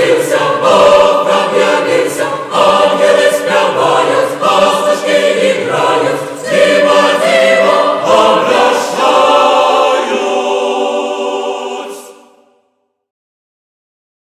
Спасився Бог.